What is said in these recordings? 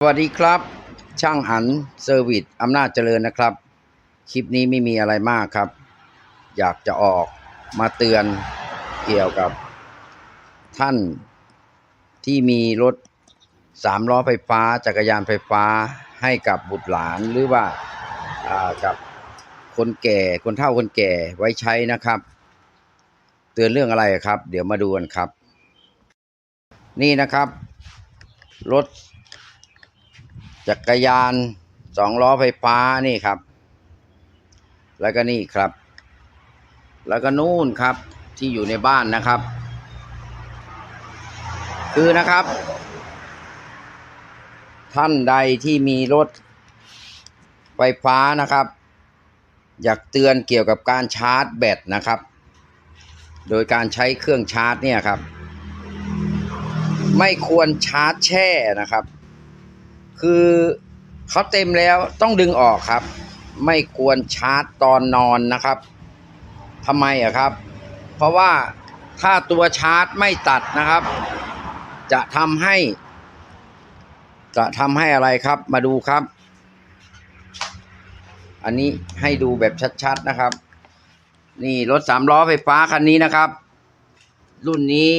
สวัสดีครับ ช่างอันเซอร์วิสอำนาจเจริญนะครับ คลิปนี้ไม่มีอะไรมากครับ อยากจะออกมาเตือนเกี่ยวกับ ท่านที่มีรถสามล้อไฟฟ้า จักรยานไฟฟ้าให้กับบุตรหลานหรือว่าากับคนแก่คนเฒ่าคนแก่ไว้ใช้นะครับ เตือนเรื่องอะไรครับ เดี๋ยวมาดูกันครับ นี่นะครับ รถ จักรยานสองล้อไฟฟ้านี่ครับ แล้วก็นี่ครับ แล้วก็นู่นครับที่อยู่ในบ้านนะครับ คือนะครับ ท่านใดที่มีรถไฟฟ้านะครับ อยากเตือนเกี่ยวกับการชาร์จแบตนะครับ โดยการใช้เครื่องชาร์จเนี่ยครับ ไม่ควรชาร์จแช่นะครับ คือเขาเต็มแล้วต้องดึงออกครับ ไม่ควรชาร์จตอนนอนนะครับทำไมอะครับ เพราะว่าถ้าตัวชาร์จไม่ตัดนะครับ จะทำให้ จะทำให้อะไรครับ มาดูครับ อันนี้ให้ดูแบบชัดๆนะครับ นี่รถสามล้อไฟฟ้าคันนี้นะครับ รุ่นนี้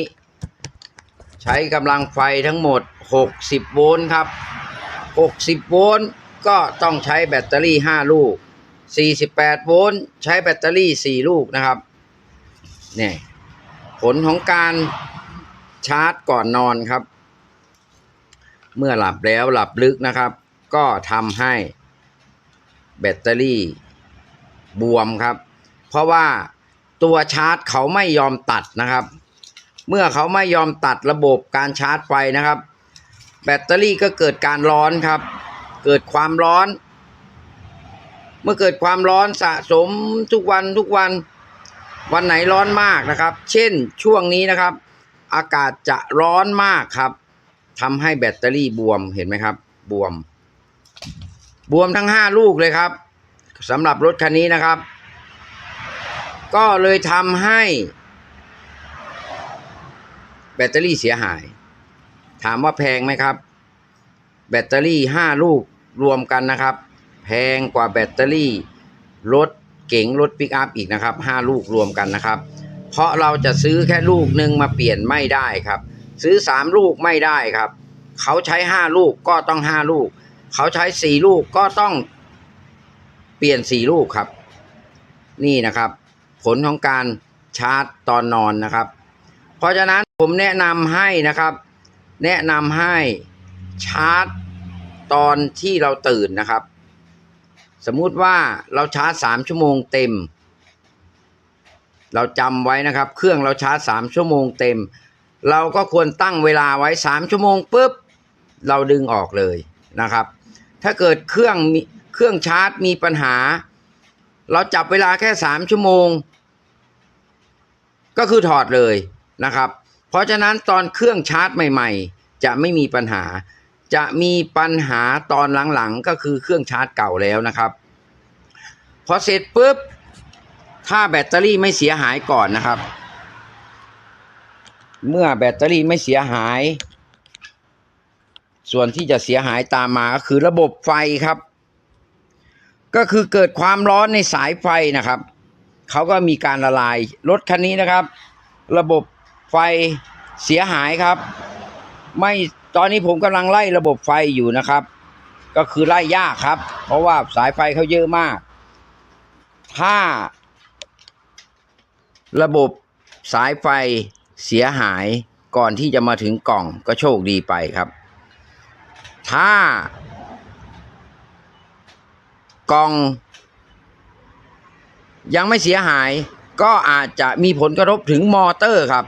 ใช้กำลังไฟทั้งหมด 60 โวลต์ครับ 60 โวลต์ก็ต้องใช้แบตเตอรี่ 5 ลูก 48 โวลต์ใช้แบตเตอรี่ 4 ลูกนะครับนี่ผลของการชาร์จก่อนนอนครับ เมื่อหลับแล้วหลับลึกนะครับ ก็ทำให้แบตเตอรี่บวมครับ เพราะว่าตัวชาร์จเขาไม่ยอมตัดนะครับ เมื่อเขาไม่ยอมตัดระบบการชาร์จไฟนะครับ แบตเตอรี่ก็เกิดการร้อนครับ เกิดความร้อน เมื่อเกิดความร้อนสะสมทุกวันทุกวัน วันไหนร้อนมากนะครับ เช่นช่วงนี้นะครับ อากาศจะร้อนมากครับทำให้แบตเตอรี่บวมเห็นไหมครับ บวม บวมทั้งห้าลูกเลยครับสำหรับรถคันนี้นะครับ ก็เลยทำให้ แบตเตอรี่เสียหาย ถามว่าแพงไหมครับ แบตเตอรี่ห้าลูกรวมกันนะครับ แพงกว่าแบตเตอรี่รถเก๋งรถปิกอัพอีกนะครับห้าลูกรวมกันนะครับ เพราะเราจะซื้อแค่ลูกหนึ่งมาเปลี่ยนไม่ได้ครับ ซื้อสามลูกไม่ได้ครับ เขาใช้ห้าลูกก็ต้องห้าลูก เขาใช้สี่ลูกก็ต้องเปลี่ยนสี่ลูกครับ นี่นะครับ ผลของการชาร์จตอนนอนนะครับ เพราะฉะนั้นผมแนะนำให้นะครับ แนะนำให้ชาร์จตอนที่เราตื่นนะครับ สมมุติว่าเราชาร์จสามชั่วโมงเต็ม เราจำไว้นะครับ เครื่องเราชาร์จสามชั่วโมงเต็ม เราก็ควรตั้งเวลาไว้สามชั่วโมงปุ๊บเราดึงออกเลยนะครับ ถ้าเกิดเครื่องมีเครื่องชาร์จมีปัญหา เราจับเวลาแค่สามชั่วโมง ก็คือถอดเลยนะครับ เพราะฉะนั้นตอนเครื่องชาร์จใหม่ ๆ จะไม่มีปัญหา จะมีปัญหาตอนหลังๆก็คือเครื่องชาร์จเก่าแล้วนะครับ พอเสร็จปุ๊บ ถ้าแบตเตอรี่ไม่เสียหายก่อนนะครับ เมื่อแบตเตอรี่ไม่เสียหาย ส่วนที่จะเสียหายตามมาก็คือระบบไฟครับ ก็คือเกิดความร้อนในสายไฟนะครับเขาก็มีการละลายรถคันนี้นะครับ ระบบ ไฟเสียหายครับ ไม่ตอนนี้ผมกำลังไล่ระบบไฟอยู่นะครับ ก็คือไล่ยากครับ เพราะว่าสายไฟเขาเยอะมาก ถ้า ระบบสายไฟเสียหายก่อนที่จะมาถึงกล่องก็โชคดีไปครับ ถ้ากล่อง ยังไม่เสียหายก็อาจจะมีผลกระทบถึงมอเตอร์ครับ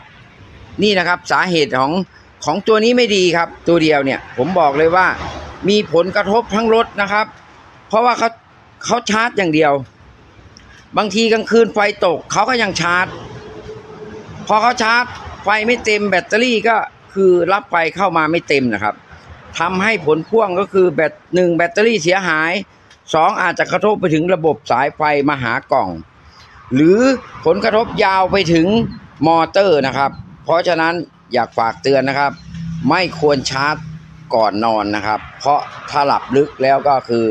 นี่นะครับสาเหตุของของตัวนี้ไม่ดีครับ ตัวเดียวเนี่ยผมบอกเลยว่า มีผลกระทบทั้งรถนะครับ เพราะว่าเขาเขาชาร์จอย่างเดียว บางทีกลางคืนไฟตกเขาก็ยังชาร์จ พอเขาชาร์จ ไฟไม่เต็มแบตเตอรี่ก็คือรับไฟเข้ามาไม่เต็มนะครับทำให้ผลพ่วงก็คือแบตหนึ่งแบตเตอรี่เสียหายสองอาจจะกระทบไปถึงระบบสายไฟมาหากล่อง หรือผลกระทบยาวไปถึงมอเตอร์นะครับ เพราะฉะนั้นอยากฝากเตือนนะครับ ไม่ควรชาร์จก่อนนอนนะครับ เพราะถ้าหลับลึกแล้วก็คือ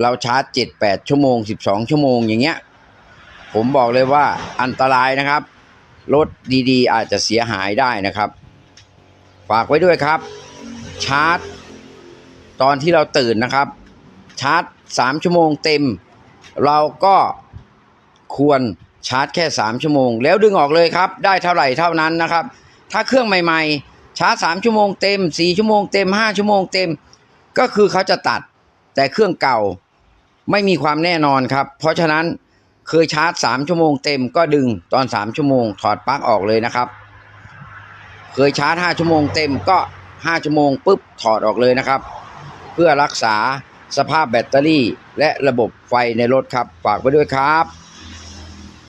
เราชาร์จ7 8ชั่วโมง12ชั่วโมงอย่างเงี้ย ผมบอกเลยว่าอันตรายนะครับ รถดีๆ อาจจะเสียหายได้นะครับ ฝากไว้ด้วยครับ ชาร์จ ตอนที่เราตื่นนะครับ ชาร์จ3ชั่วโมงเต็ม เราก็ควร ชาร์จแค่ 3 ชั่วโมง แล้วดึงออกเลยครับ ได้เท่าไหร่เท่านั้นนะครับ ถ้าเครื่องใหม่ๆ ชาร์จ 3 ชั่วโมงเต็ม 4 ชั่วโมงเต็ม 5 ชั่วโมงเต็ม ก็คือเขาจะตัด แต่เครื่องเก่าไม่มีความแน่นอนครับ เพราะฉะนั้นเคยชาร์จ 3 ชั่วโมงเต็มก็ดึงตอน 3 ชั่วโมง ถอดปลั๊กออกเลยนะครับ เคยชาร์จ 5 ชั่วโมงเต็มก็ 5 ชั่วโมงปุ๊บถอดออกเลยนะครับ เพื่อรักษาสภาพแบตเตอรี่และระบบไฟในรถครับ ฝากไว้ด้วยครับ